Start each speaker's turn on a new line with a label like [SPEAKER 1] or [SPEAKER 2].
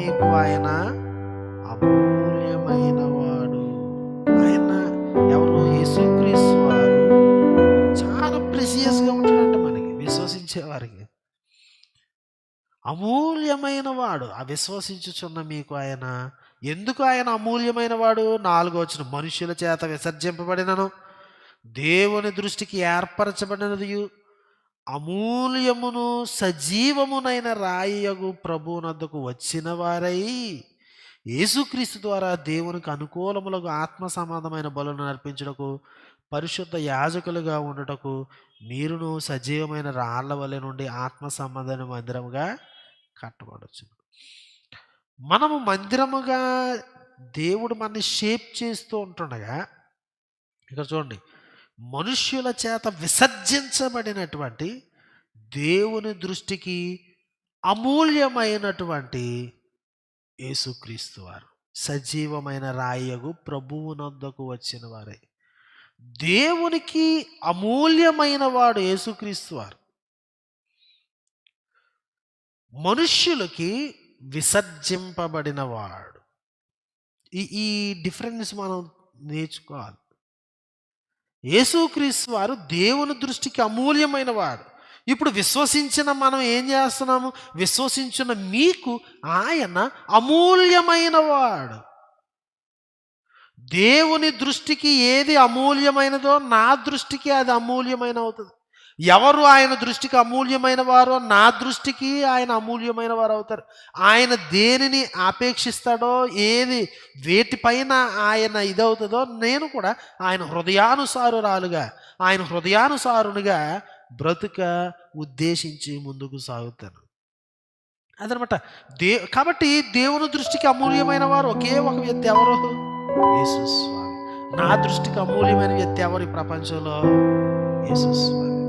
[SPEAKER 1] మీకు ఆయన అమూల్యమైన వాడు. ఆయన ఎవరు? యేసుక్రీస్తు వారు. చాలా ప్రెసియస్గా ఉంటాడంట మనకి విశ్వసించే వారికి అమూల్యమైన వాడు. ఆ విశ్వసించుచున్న మీకు ఆయన ఎందుకు ఆయన అమూల్యమైన వాడు? నాలుగో వచ్చిన మనుషుల చేత విసర్జింపబడినను దేవుని దృష్టికి ఏర్పరచబడినది అమూల్యమును సజీవమునైన రాయగు ప్రభువునద్దకు వచ్చిన వారై యేసుక్రీస్తు ద్వారా దేవునికి అనుకూలములకు ఆత్మ సమాధమైన బలును అర్పించుటకు పరిశుద్ధ యాజకులుగా ఉండుటకు మీరును సజీవమైన రాళ్ళ వలె నుండి ఆత్మ సంబంధమైన మందిరముగా కట్టబడచ్చు. మనము మందిరముగా దేవుడు మనని షేప్ చేస్తూ ఉంటుండగా ఇక్కడ చూడండి మనుష్యుల చేత విసర్జించబడినటువంటి దేవుని దృష్టికి అమూల్యమైనటువంటి యేసుక్రీస్తు వారు. సజీవమైన రాయగు ప్రభువునొద్దకు వచ్చిన వారే. దేవునికి అమూల్యమైన వాడు యేసుక్రీస్తు వారు. మనుష్యులకి విసర్జింపబడినవాడు ఈ ఈ డిఫరెన్స్ మనం నేర్చుకోవాలి. యేసుక్రీస్తు వారు దేవుని దృష్టికి అమూల్యమైన వాడు ఇప్పుడు విశ్వసించిన మనం ఏం చేస్తున్నాము? విశ్వసించిన మీకు ఆయన అమూల్యమైన వాడు దేవుని దృష్టికి ఏది అమూల్యమైనదో నా దృష్టికి అది అమూల్యమైన అవుతుంది. ఎవరు ఆయన దృష్టికి అమూల్యమైన వారో నా దృష్టికి ఆయన అమూల్యమైన వారు అవుతారు. ఆయన దేనిని ఆపేక్షిస్తాడో ఏది వేటిపైన ఆయన ఇదవుతుందో నేను కూడా ఆయన హృదయానుసారురాలుగా ఆయన హృదయానుసారునిగా బ్రతుక ఉద్దేశించి ముందుకు సాగుతాను. అదనమాట. దే కాబట్టి దేవుని దృష్టికి అమూల్యమైన వారు ఒకే ఒక వ్యక్తి ఎవరు? యేసు నా దృష్టికి అమూల్యమైన వ్యక్తి ఎవరు ఈ ప్రపంచంలో? యేసుస్వామి